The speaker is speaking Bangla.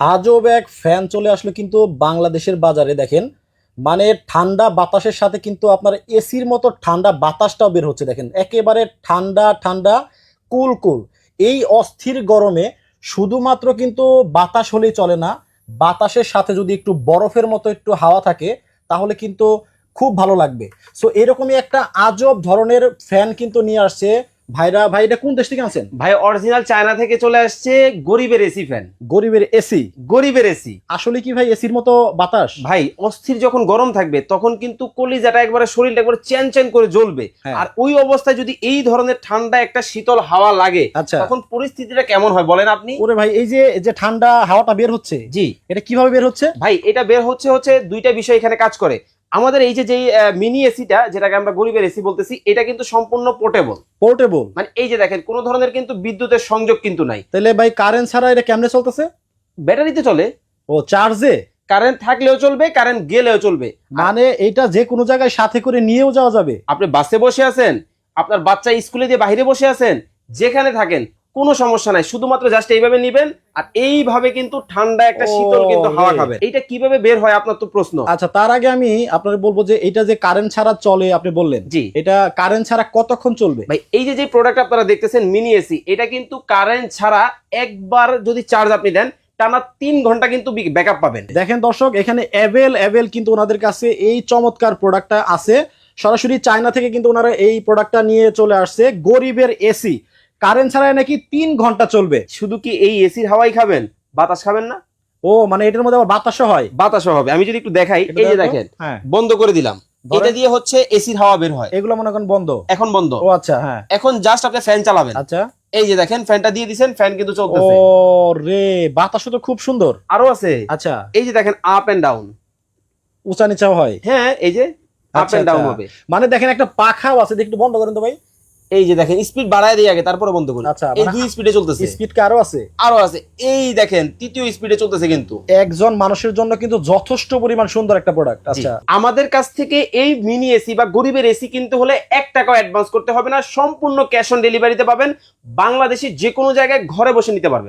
আজব এক ফ্যান চলে আসলো কিন্তু বাংলাদেশের বাজারে, দেখেন। মানে ঠান্ডা বাতাসের সাথে কিন্তু আপনার এসির মতো ঠান্ডা বাতাসটাও বের হচ্ছে, দেখেন। একেবারে ঠান্ডা ঠান্ডা, কুল কুল। এই অস্থির গরমে শুধুমাত্র কিন্তু বাতাস হলেই চলে না, বাতাসের সাথে যদি একটু বরফের মতো একটু হাওয়া থাকে, তাহলে কিন্তু খুব ভালো লাগবে। সো এরকমই একটা আজব ধরনের ফ্যান কিন্তু নিয়ে আসছে ভাইরা ভাই এটা কোন দেশ থেকে আনছেন? ভাই অরিজিনাল চায়না থেকে চলে আসছে গরিবের এসি ফ্যান গরিবের এসি গরিবের এসি আসলে কি ভাই এসির মতো বাতাস? ভাই অস্থির যখন গরম থাকবে তখন কিন্তু কলিজাটা একবারে শরীরটা একবারে চ্যান চ্যান করে জ্বলবে। হ্যাঁ। আর ওই অবস্থায় যদি এই ধরনের ঠান্ডা একটা শীতল হাওয়া লাগে আচ্ছা। তখন পরিস্থিতিটা কেমন হয় বলেন আপনি? ওরে ভাই এই যে এই যে ঠান্ডা হাওয়াটা বের হচ্ছে জি। এটা কীভাবে বের হচ্ছে? ভাই এটা বের হচ্ছে হচ্ছে দুইটা বিষয় এখানে কাজ করে। আমাদের এই যে যেই মিনি এসিটা যেটাকে আমরা গরিবের এসি বলতেছি এটা কিন্তু সম্পূর্ণ পোর্টেবল পোর্টেবল মানে এই যে দেখেন কোনো ধরনের কিন্তু বিদ্যুতের সংযোগ কিন্তু নাই। তাহলে ভাই কারেন্ট ছাড়া এটা কেমনে চলতেছে? ব্যাটারিতে চলে। ও চার্জে কারেন্ট থাকলেও চলবে কারেন্ট গেলেও চলবে। মানে এইটা যে কোনো জায়গায় সাথে করে নিয়েও যাওয়া যাবে। আপনি বাসে বসে আছেন আপনার বাচ্চা স্কুলে দিয়ে বাইরে বসে আছেন যেখানে থাকেন কোনো সমস্যা নাই শুধুমাত্র জাস্ট এইভাবে নিবেন আর এইভাবে কিন্তু ঠান্ডা একটা শীতল কিন্তু হাওয়া খাবে এইটা কীভাবে বের হয় আপনার তো প্রশ্ন। আচ্ছা তার আগে আমি আপনার বলব যে এটা যে কারেন্ট ছাড়া চলে আপনি বললেন জি। এটা কারেন্ট ছাড়া কতক্ষণ চলবে? ভাই এই যে যে প্রোডাক্ট আপনারা দেখতেছেন মিনি এসি এটা কিন্তু কারেন্ট ছাড়া একবার যদি চার্জ আপনি দেন টানা তিন ঘণ্টা কিন্তু ব্যাকআপ পাবেন। দেখেন দর্শক এখানে অ্যাভেল অ্যাভেল কিন্তু ওনাদের কাছে এই চমৎকার প্রোডাক্টটা আছে। সরাসরি চায়না থেকে কিন্তু ওনারা এই প্রোডাক্টটা নিয়ে চলে আসছে গরিবের এসি কারেন্ট ছাড়াই নাকি তিন ঘণ্টা চলবে? শুধু কি এই এসির হাওয়াই খাবেন? বাতাস খাবেন না? ও মানে এটার মধ্যে আবার বাতাসও হয়? বাতাসও হবে। আমি যদি একটু দেখাই এই যে দেখেন হ্যাঁ। বন্ধ করে দিলাম। এটা দিয়ে হচ্ছে এসির হাওয়া বের হয়। এগুলো মনে করেন বন্ধ? এখন বন্ধ। ও আচ্ছা হ্যাঁ। এখন জাস্ট আপনি ফ্যান চালাবেন। আচ্ছা। এই যে দেখেন ফ্যানটা দিয়ে দিছেন ফ্যান কিন্তু চলতেছে। ও রে বাতাস তো খুব সুন্দর। আরও আছে। আচ্ছা। এই যে দেখেন আপ এন্ড ডাউন উঁচা নিচাও হয়। হ্যাঁ এই যে আপ এন্ড ডাউন। হবে। মানে দেখেন একটা পাখাও আছে দেখি একটু বন্ধ করেন তো ভাই। এই যে দেখেন স্পিড বাড়ায় দিয়ে আগে তারপরে বন্ধ করুন আচ্ছা, এই মানে দুই স্পিডে চলতেছে। স্পিড কারও আছে? আরও আছে। এই দেখেন তৃতীয় স্পিডে চলতেছে কিন্তু। একজন মানুষের জন্য কিন্তু যথেষ্ট পরিমাণ সুন্দর একটা প্রোডাক্ট আচ্ছা। আমাদের কাছ থেকে এই মিনি এসি বা গরিবের এসি কিনতে হলে এক টাকাও অ্যাডভান্স করতে হবে না সম্পূর্ণ ক্যাশ অন ডেলিভারিতে পাবেন। বাংলাদেশের যে কোনো জায়গায় ঘরে বসে নিতে পারবেন।